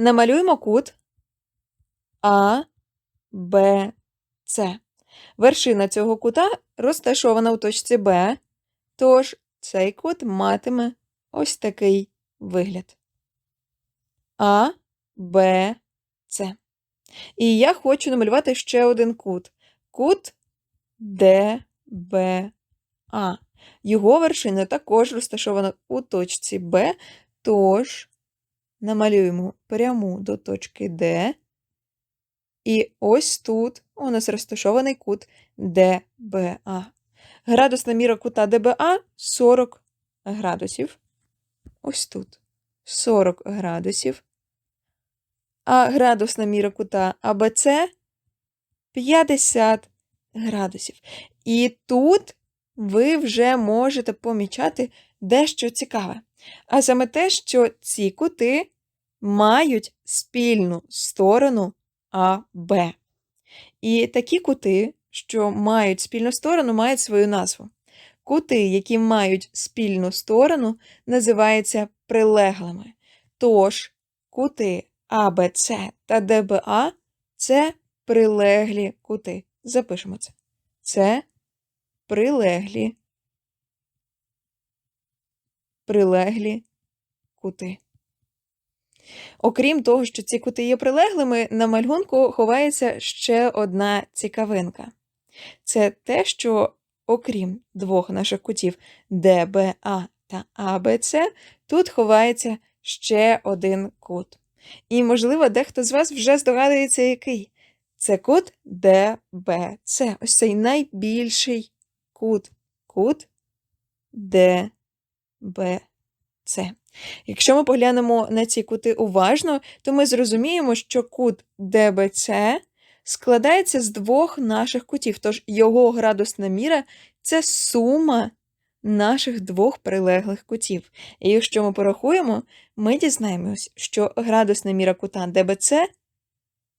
Намалюємо кут А, Б, С. Вершина цього кута розташована у точці Б, тож цей кут матиме ось такий вигляд. А, Б, С. І я хочу намалювати ще один кут. Кут А. Його вершина також розташована у точці Б, тож намалюємо пряму до точки Д. І ось тут у нас розташований кут ДБА. Градусна міра кута ДБА 40 градусів. Ось тут 40 градусів. А градусна міра кута АБЦ 50 градусів. І тут ви вже можете помічати дещо цікаве. А саме те, що ці кути мають спільну сторону АБ. І такі кути, що мають спільну сторону, мають свою назву. Кути, які мають спільну сторону, називаються прилеглими. Тож, кути АБЦ та ДБА це прилеглі кути. Запишемо це. Це прилеглі, прилеглі кути. Окрім того, що ці кути є прилеглими, на малюнку ховається ще одна цікавинка. Це те, що, окрім двох наших кутів ДБА та АБЦ, тут ховається ще один кут. І, можливо, дехто з вас вже здогадується, який. Це кут ДБЦ. Ось цей найбільший кут. Кут ДБЦ. Якщо ми поглянемо на ці кути уважно, то ми зрозуміємо, що кут ДБЦ складається з двох наших кутів, тож його градусна міра це сума наших двох прилеглих кутів. І якщо ми порахуємо, ми дізнаємось, що градусна міра кута ДБЦ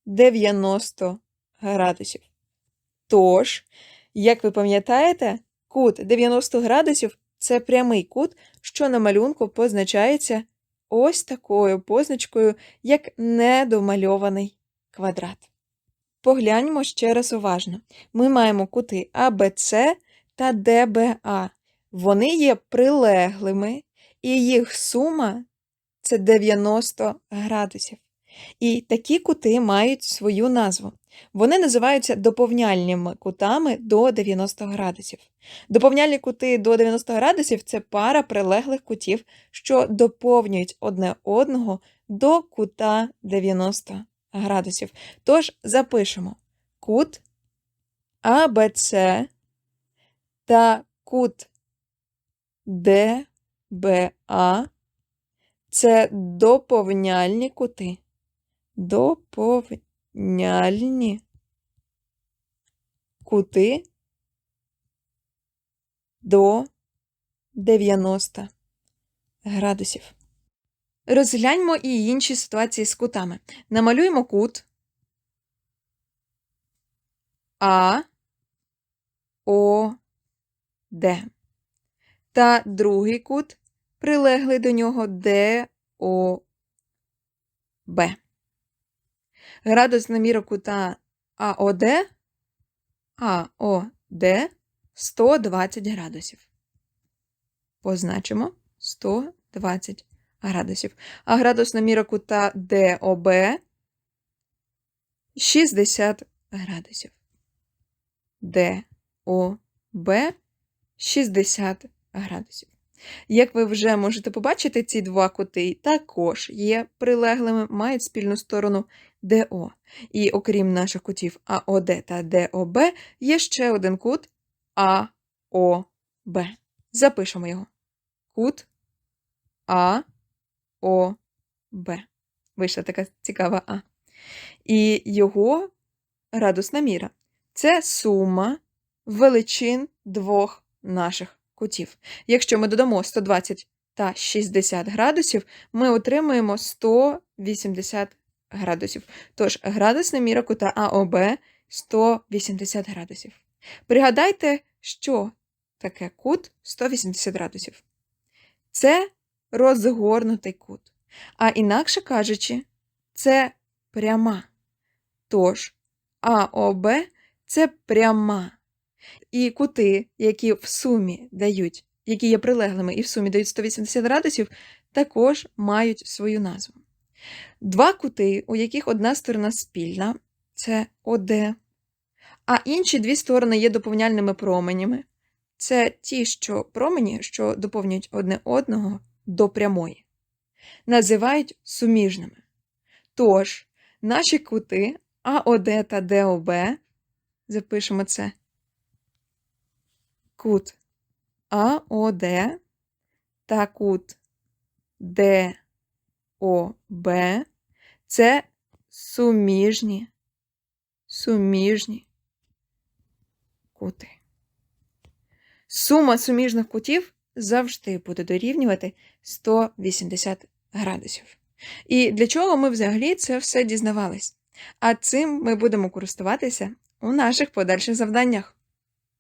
90 градусів. Тож, як ви пам'ятаєте, кут 90 градусів це прямий кут, що на малюнку позначається ось такою позначкою, як недомальований квадрат. Погляньмо ще раз уважно. Ми маємо кути АБЦ та ДБА. Вони є прилеглими, і їх сума це 90 градусів. І такі кути мають свою назву. Вони називаються доповняльними кутами до 90 градусів. Доповняльні кути до 90 градусів це пара прилеглих кутів, що доповнюють одне одного до кута 90 градусів. Тож запишемо кут АБЦ та кут ДБА це доповняльні кути. Доповняльні кути до 90 градусів. Розгляньмо і інші ситуації з кутами. Намалюємо кут А, О, Д. Та другий кут, прилеглий до нього Д, О, Б. Градусна міра кута АОД АОД 120 градусів. Позначимо 120 градусів. А градусна міра кута ДОБ 60 градусів. ДОБ 60 градусів. Як ви вже можете побачити, ці два кути також є прилеглими, мають спільну сторону ДО. І окрім наших кутів АОД та ДОБ, є ще один кут АОБ. Запишемо його. Кут АОБ. Вийшла така цікава А. І його градусна міра це сума величин двох наших кутів. Якщо ми додамо 120 та 60 градусів, ми отримуємо 180 градусів. Тож градусна міра кута АОБ 180 градусів. Пригадайте, що таке кут 180 градусів. Це розгорнутий кут. А інакше кажучи, це пряма. Тож АОБ це пряма. І кути, які в сумі дають, які є прилеглими і в сумі дають 180 градусів, також мають свою назву. Два кути, у яких одна сторона спільна, це ОД, а інші дві сторони є доповняльними променями. Це ті, що промені, що доповнюють одне одного до прямої, називають суміжними. Тож, наші кути АОД та ДОБ, запишемо це, кут АОД та кут ДОБ це суміжні, суміжні кути. Сума суміжних кутів завжди буде дорівнювати 180 градусів. І для чого ми взагалі це все дізнавались? А цим ми будемо користуватися у наших подальших завданнях.